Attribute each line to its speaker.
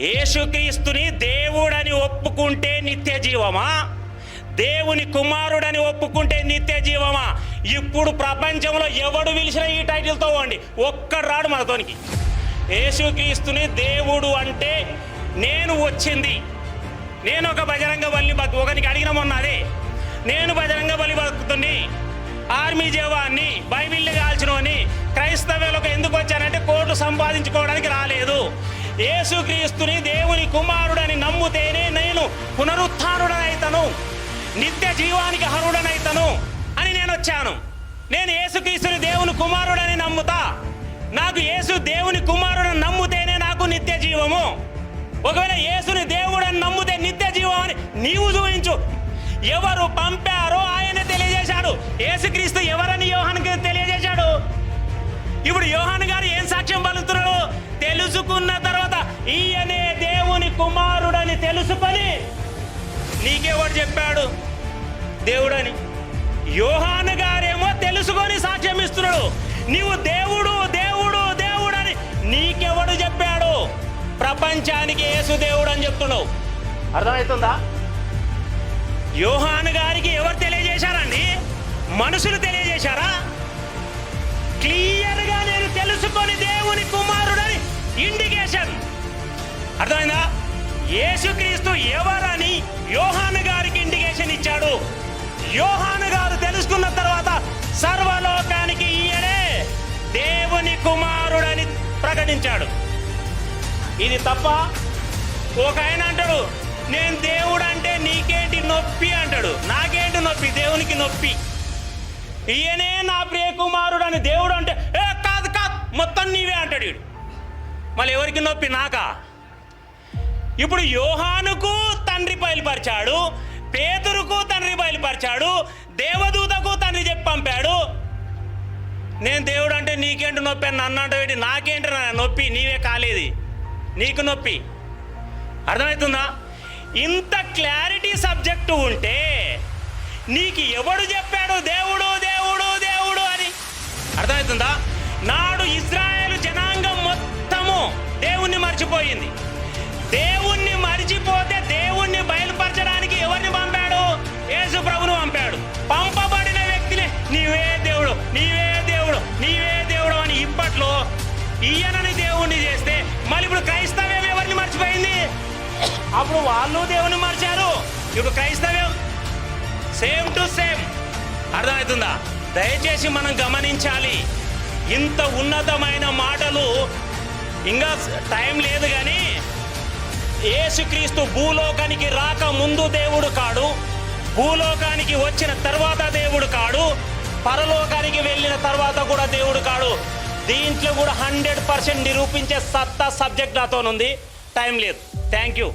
Speaker 1: యేసుక్రీస్తుని దేవుడని ఒప్పుకుంటే నిత్య జీవమా? దేవుని కుమారుడని ఒప్పుకుంటే నిత్య జీవమా? ఇప్పుడు ప్రపంచంలో ఎవడు పిలిచినా ఈ టైటిల్తో పోండి. ఒక్కడు రాడు మనతోనికి యేసుక్రీస్తుని దేవుడు అంటే నేను వచ్చింది. నేను ఒక బజరంగ బలి బతు ఒకరికి అడిగిన మొన్న అదే. నేను బజరంగ బలి బతుకుతుంది ఆర్మీ జవాన్ని బైబిల్ని కాల్చినోని క్రైస్తవ్యులకు ఎందుకు వచ్చానంటే కోర్టు సంపాదించుకోవడానికి రాలేదు. యేసుక్రీస్తుని దేవుని కుమారుడని నమ్ముతేనే నేను పునరుత్డనైతను నిత్య జీవానికి హరుడనైతను అని నేను వచ్చాను. నేను యేసుక్రీస్తుని దేవుని కుమారుడని నమ్ముతా. నాకు యేసు దేవుని కుమారుడని నమ్ముతేనే నాకు నిత్య జీవము. ఒకవేళ యేసుని దేవుడని నమ్మితే నిత్య జీవం అని నీవు చూపించు. ఎవరు పంపారో ఆయన తెలియజేశాడు. యేసుక్రీస్తు ఎవరని యోహానికి తెలియజేశాడు? ఇప్పుడు యోహాన్ నీకెవడు చెప్పాడు? దేవుడని. యోహాను గారేమో తెలుసుకొని సాక్ష్యం ఇస్తున్నాడు. నీవు దేవుడు దేవుడు దేవుడని నీకెవడు చెప్పాడు? ప్రపంచానికి యేసు దేవుడు అని చెప్తున్నావు. అర్థమవుతుందా యోహాను గారికి ఎవరు తెలియజేశారండి మనుషులు తెలియజేశారా? క్లియర్గా నేను తెలుసుకొని దేవుని కుమారుడని ఇండికేషన్. అర్థమైందా? యేసుక్రీస్తు ఎవరని యోహాను గారికి ఇండికేషన్ ఇచ్చాడు. యోహాను గారు తెలుసుకున్న తర్వాత సర్వలోకానికి ఈయనే దేవుని కుమారుడని ప్రకటించాడు. ఇది తప్ప ఒక ఆయన అంటాడు నేను దేవుడు అంటే నీకేంటి నొప్పి? అంటాడు. నాకేంటి నొప్పి? దేవునికి నొప్పి. ఈయనే నా ప్రియకుమారుడు అని దేవుడు అంటే ఏ కాదు కాదు మొత్తం నీవే అంటాడు మళ్ళీ ఎవరికి నొప్పి? నాకా? ఇప్పుడు యోహానుకు తండ్రి బయలుపరిచాడు పేతురుకు తండ్రి బయలుపరిచాడు దేవదూతకు తండ్రి చెప్పి పంపాడు. నేను దేవుడు అంటే నీకేంటి నొప్పి అని నన్ను అంటే నాకేంటి నా నొప్పి? నీవే కాలేది. నీకు నొప్పి. అర్థమవుతుందా? ఇంత క్లారిటీ సబ్జెక్టు ఉంటే నీకు ఎవడు చెప్పాడు? దేవుడు దేవుడు దేవుడు అని. అర్థమవుతుందా? ఈయనని దేవుణ్ణి చేస్తే మళ్ళీ ఇప్పుడు క్రైస్తవ్యం ఎవరిని మర్చిపోయింది? అప్పుడు వాళ్ళు దేవుని మర్చారు. ఇప్పుడు క్రైస్తవ్యం సేమ్ టు సేమ్. అర్థమవుతుందా? దయచేసి మనం గమనించాలి. ఇంత ఉన్నతమైన మాటలు ఇంకా టైం లేదు కానీ యేసుక్రీస్తు భూలోకానికి రాక ముందు దేవుడు కాడు. భూలోకానికి వచ్చిన తర్వాత దేవుడు కాడు. పరలోకానికి వెళ్ళిన తర్వాత కూడా దేవుడు కాడు దీంట్లో కూడా హండ్రెడ్ పర్సెంట్ నిరూపించే సత్తా సబ్జెక్ట్ నాతోనుంది. టైం లేదు. Thank you.